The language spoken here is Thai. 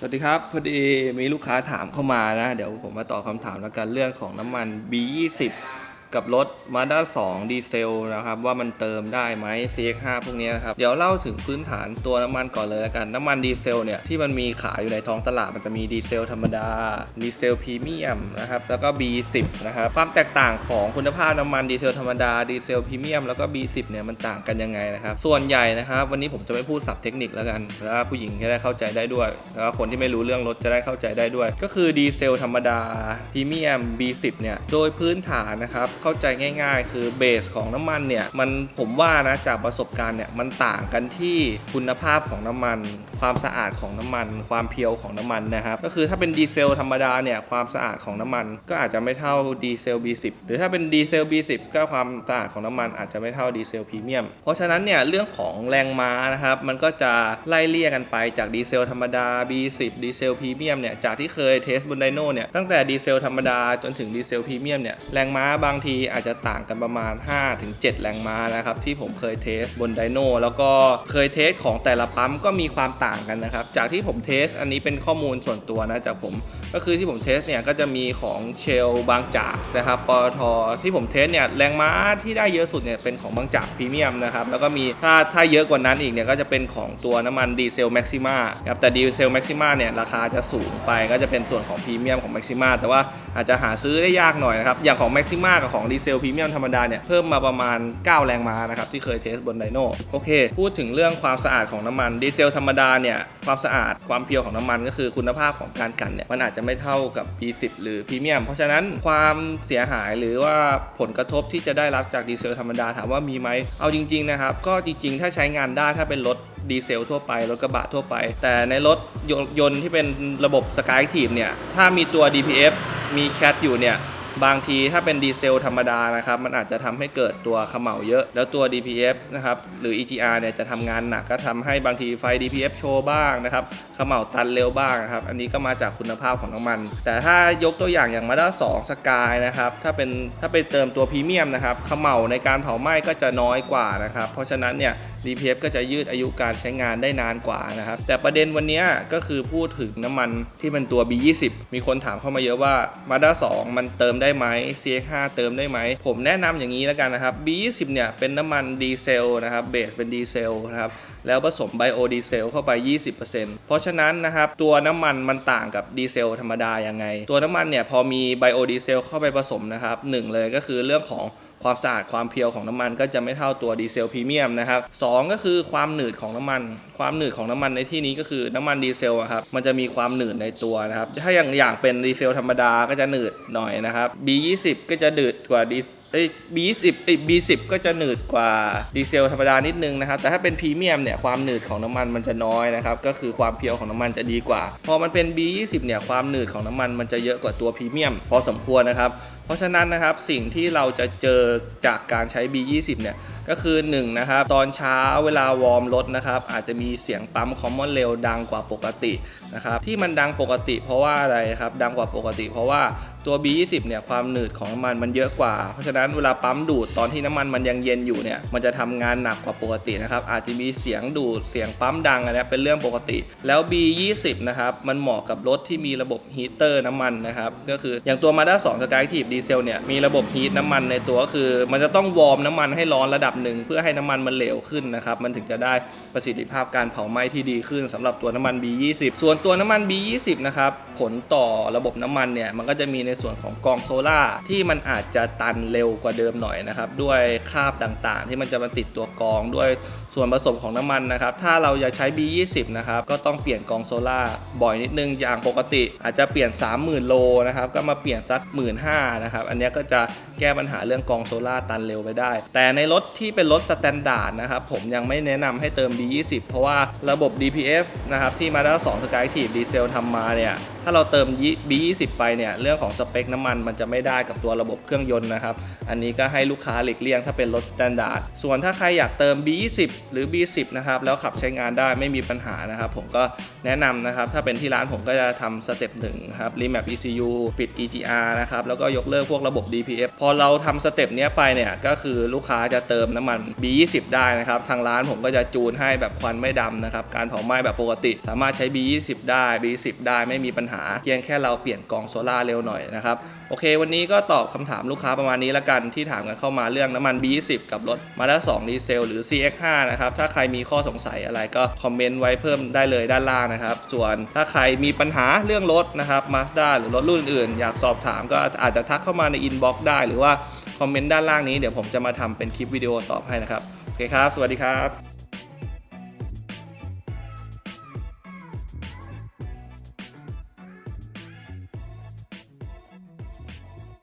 สวัสดีครับ พอดีมีลูกค้าถามเข้ามานะ เดี๋ยวผมมาตอบคำถามแล้วกันเรื่องของน้ำมัน B20 กับรถ Mazda 2 ดีเซลนะครับ ว่ามันเติมได้ไหม CX5 พวกนี้นะครับ เดี๋ยวเล่าถึงพื้นฐานตัวน้ำมันก่อนเลยแล้วกัน น้ำมันดีเซลเนี่ย ที่มันมีขายอยู่ในท้องตลาดมันจะมีดีเซลธรรมดา ดีเซลพรีเมียมนะครับ แล้วก็ B10 นะครับ ความแตกต่างของคุณภาพน้ำมันดีเซลธรรมดา ดีเซลพรีเมียมแล้วก็ B10 เนี่ยมันต่างกันยังไงนะครับ ส่วนใหญ่นะครับ วันนี้ผมจะไม่พูดศัพท์เทคนิคแล้วกันแล้วผู้หญิงจะได้เข้าใจได้ด้วยแล้วคนที่ไม่รู้เรื่องรถจะได้เข้าใจได้ด้วย ก็คือดีเซลธรรมดาพรีเมียม B10 เนี่ยโดยพื้นฐานนะครับเข้าใจง่ายๆ คือเบสของน้ำมันเนี่ยมันผมว่านะจากประสบการณ์เนี่ยมันต่างกันที่คุณภาพของน้ำมันความสะอาดของน้ำมัน ความเพียวของน้ำมันนะครับ ก็คือถ้าเป็นดีเซลธรรมดาเนี่ยความสะอาดของน้ำมัน ก็อาจจะไม่เท่าดีเซล B10 หรือถ้าเป็นดีเซล B10 ก็ความสะอาดของน้ำมันอาจจะไม่เท่าดีเซลพรีเมียม เพราะฉะนั้นเนี่ยเรื่องของแรงม้านะครับมันก็จะไล่เลี่ยกันไปจากดีเซลธรรมดา B10 ดีเซลพรีเมียมเนี่ยจากที่เคยเทสบนไดโน่เนี่ยตั้งแต่ดีเซลธรรมดาจนถึงดีเซลพรีเมียมเนี่ยแรงม้าบางทีอาจจะต่างกันประมาณ 5-7 แรงม้านะครับที่ผมเคยเทสบนไดโน่แล้วก็เคยเทสของแต่ละปั๊มก็มีความต่างกันนะครับ จากที่ผมเทสอันนี้เป็นข้อมูลส่วนตัวนะจากผมก็คือที่ผมเทสเนี่ยก็จะมีของเชลบางจากนะครับปตทที่ผมเทสเนี่ยแรงม้าที่ได้เยอะสุดเนี่ยเป็นของบางจากพรีเมียมนะครับแล้วก็มีถ้าถ้าเยอะกว่านั้นอีกเนี่ยก็จะเป็นของตัวน้ำมันดีเซลแม็กซิม่าครับแต่ดีเซลแม็กซิม่าเนี่ยราคาจะสูงไปก็จะเป็นส่วนของพรีเมียมของแม็กซิม่าแต่ว่าอาจจะหาซื้อได้ยากหน่อยนะครับอย่างของแม็กซิม่ากับของดีเซลพรีเมียมธรรมดาเนี่ยเพิ่มมาประมาณ 9 แรงม้านะครับที่เคยเทสบนไดโน่โอเค พูดถึงเรื่องความสะอาดของน้ำมันดีเซลธรรมดาเนี่ยความสะอาดความเพียวของน้ำมันก็คือคุณภาพของการกันเนี่ยมันอาจจะจะไม่เท่ากับ B10 หรือพรีเมียมเพราะฉะนั้นความเสียหายหรือว่าผลกระทบที่จะได้รับจากดีเซลธรรมดาถามว่ามีไหมเอาจริง ๆ นะครับ ก็จริง ๆ ถ้าใช้งานได้ถ้าเป็นรถดีเซลทั่วไป รถกระบะทั่วไป แต่ในรถยนต์ที่เป็นระบบสกายทีมเนี่ย ถ้ามีตัว DPF มี CAT อยู่เนี่ย บางทีถ้าเป็นดีเซลธรรมดานะครับมันอาจจะทำให้เกิดตัวขม่าเยอะ แล้วตัว DPF นะครับหรือ EGR เนี่ยจะทำงานหนักก็ทำให้บางทีไฟ DPF โชว์บ้างนะครับขม่าตันเร็วบ้างนะครับอันนี้ก็มาจากคุณภาพของน้ำมัน แต่ถ้ายกตัวอย่างอย่าง Mazda 2 Sky นะครับถ้าเป็นถ้าไปเติมตัวพรีเมียมนะครับขม่าในการเผาไหม้ก็จะน้อยกว่านะครับเพราะฉะนั้นเนี่ย DPF ก็จะยืดอายุการใช้งานได้นานกว่านะครับ แต่ประเด็นวันนี้ก็คือพูดถึงน้ำมันที่เป็นตัว B20 มีคนถามเข้ามาเยอะว่า Mazda 2 มันเติมได้ไหม CX5 เติมได้ไหม ผมแนะนำอย่างนี้แล้วกันนะครับ B20 เนี่ยเป็นน้ำมันดีเซลนะครับเบสเป็นดีเซลนะครับแล้วผสมไบโอดีเซลเข้าไป 20%เพราะฉะนั้นนะครับตัวน้ำมันมันต่างกับดีเซลธรรมดายังไง ตัวน้ำมันเนี่ยพอมีไบโอดีเซลเข้าไปผสมนะครับหนึ่งเลยก็คือเรื่องของ ความสะอาดความเพียวของน้ำมันก็จะไม่เท่าตัวดีเซลพรีเมียมนะครับสองก็คือความหนืดของน้ำมัน ความหนืดของน้ำมันในที่นี้ก็คือน้ำมันดีเซลอะครับมันจะมีความหนืดในตัวนะครับถ้าอย่างอย่างเป็นดีเซลธรรมดาก็จะหนืดหน่อยนะครับ B20 ก็จะหนืดกว่าดีเอ้ย B20 เอ้ย B10 ก็จะหนืดกว่าดีเซลธรรมดานิดนึงนะครับ แต่ถ้าเป็นพรีเมียมเนี่ยความหนืดของน้ำมันมันจะน้อยนะครับ ก็คือความเพียวของน้ำมันจะดีกว่า พอมันเป็น B20 เนี่ยความหนืดของน้ำมันมันจะเยอะกว่าตัวพรีเมียมพอสมควรนะครับ เพราะฉะนั้นนะครับสิ่งที่เราจะเจอจากการใช้ B20 เนี่ยก็คือ1นะครับตอนเช้าเวลาวอร์มรถนะครับอาจจะมีเสียงปั๊มคอมมอนเร็วดังกว่าปกตินะครับที่มันดังปกติเพราะว่าอะไรครับดังกว่าปกติ เพราะว่าตัว B20 เนี่ยความหนืดของน้ำมันมันเยอะกว่า เพราะฉะนั้นเวลาปั๊มดูดตอนที่น้ำมันมันยังเย็นอยู่เนี่ยมันจะทำงานหนักกว่าปกตินะครับอาจจะมีเสียงดูดเสียงปั๊มดังอะไรนะเป็นเรื่องปกติ แล้ว B20 นะครับมันเหมาะกับรถที่มีระบบฮีเตอร์น้ำมันนะครับก็คืออย่างตัว Mazda 2 Skyactiv Diesel เนี่ยมีระบบฮีทน้ำมันในตัวก็คือมันจะต้องวอร์มน้ำมันให้ร้อนระดับหนึ่งเพื่อให้น้ำมันมันเหลวขึ้นนะครับมันถึงจะได้ประสิทธิภาพการเผาไหม้ที่ดีขึ้นสำหรับตัวน้ำมัน B20 ส่วนตัวน้ำมัน B20 นะครับผลต่อระบบน้ำมันเนี่ยมันก็จะมีในส่วนของกองโซล่าที่มันอาจจะตันเร็วกว่าเดิมหน่อยนะครับด้วยคราบต่างๆ ที่มันจะมาติดตัวกองด้วยส่วนผสมของน้ำมันนะครับถ้าเราอยากใช้ B20 นะครับก็ต้องเปลี่ยนกองโซล่าบ่อยนิดนึงอย่างปกติ อาจจะเปลี่ยน 30,000 โลนะครับก็มาเปลี่ยนสัก 1 5ื่นนะครับอันนี้ก็จะแก้ปัญหาเรื่องกองโซล่าตันเร็วไปได้ แต่ในรถที่เป็นรถสแตนดาร์ดนะครับผมยังไม่แนะนำให้เติม B20 เพราะว่าระบบ DPF นะครับที่ Mazda 2 Skyactiv Diesel ทำมาเนี่ย ถ้าเราเติม B20 ไปเนี่ยเรื่องของสเปคน้ำมันมันจะไม่ได้กับตัวระบบเครื่องยนต์นะครับ อันนี้ก็ให้ลูกค้าหลีกเลี่ยงถ้าเป็นรถสแตนดาร์ดส่วนถ้าใครอยากเติม B20 หรือ B10 นะครับแล้วขับใช้งานได้ไม่มีปัญหานะครับผมก็แนะนำนะครับถ้าเป็นที่ร้านผมก็จะทำสเต็ปหนึ่งครับ remap ECU ปิด EGR นะครับแล้วก็ยกเลิกพวกระบบ DPF พอเราทำสเต็ปนี้ไปเนี่ยก็คือลูกค้าจะเติมน้ำมัน B20 ได้นะครับทางร้านผมก็จะจูนให้แบบควันไม่ดำนะครับการเผาไหม้แบบปกติ สามารถใช้ B20 ได้ B10 ได้ไม่มีปัญหาเพียงแค่เราเปลี่ยนกองโซล่าเร็วหน่อยนะครับ โอเค วันนี้ก็ตอบคำถามลูกค้าประมาณนี้ละกันที่ถามกันเข้ามาเรื่องน้ำมัน B20 กับรถ Mazda 2ดีเซลหรือ CX5 นะครับ ถ้าใครมีข้อสงสัยอะไรก็คอมเมนต์ไว้เพิ่มได้เลยด้านล่างนะครับ ส่วนถ้าใครมีปัญหาเรื่องรถนะครับ Mazda หรือรถรุ่นอื่น อยากสอบถามก็อาจจะทักเข้ามาในอินบ็อกซ์ได้หรือว่าคอมเมนต์ด้านล่างนี้เดี๋ยวผมจะมาทำเป็นคลิปวิดีโอตอบให้นะครับโอเคครับ สวัสดีครับ